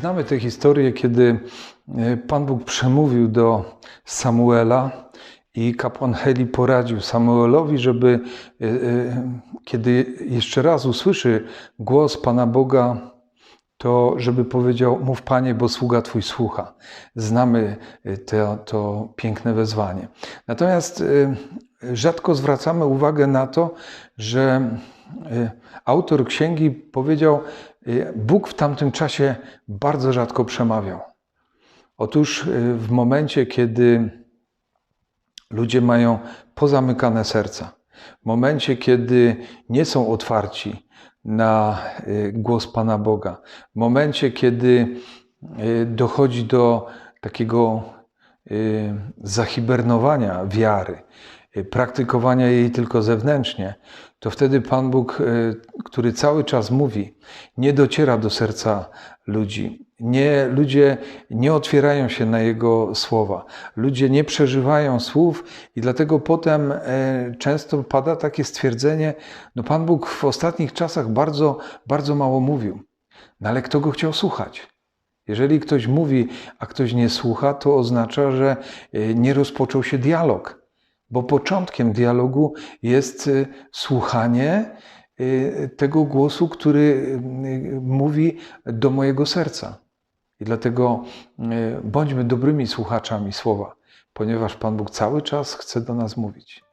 Znamy tę historię, kiedy e, Pan Bóg przemówił do Samuela i kapłan Heli poradził Samuelowi, żeby e, e, kiedy jeszcze raz usłyszy głos Pana Boga, to żeby powiedział: Mów Panie, bo sługa Twój słucha. Znamy to, to piękne wezwanie. Natomiast rzadko zwracamy uwagę na to, że autor księgi powiedział: Bóg w tamtym czasie bardzo rzadko przemawiał. Otóż e, w momencie, kiedy ludzie mają pozamykane serca, w momencie, kiedy nie są otwarci na y, głos Pana Boga, w momencie, kiedy y, dochodzi do takiego y, zahibernowania wiary, y, praktykowania jej tylko zewnętrznie, to wtedy Pan Bóg, y, który cały czas mówi, nie dociera do serca ludzi. Nie, ludzie nie otwierają się na Jego słowa. Ludzie nie przeżywają słów i dlatego potem e, często pada takie stwierdzenie, no Pan Bóg w ostatnich czasach bardzo, bardzo mało mówił. No ale kto Go chciał słuchać? Jeżeli ktoś mówi, a ktoś nie słucha, to oznacza, że e, nie rozpoczął się dialog. Bo początkiem dialogu jest e, słuchanie e, tego głosu, który e, mówi do mojego serca. I dlatego bądźmy dobrymi słuchaczami słowa, ponieważ Pan Bóg cały czas chce do nas mówić.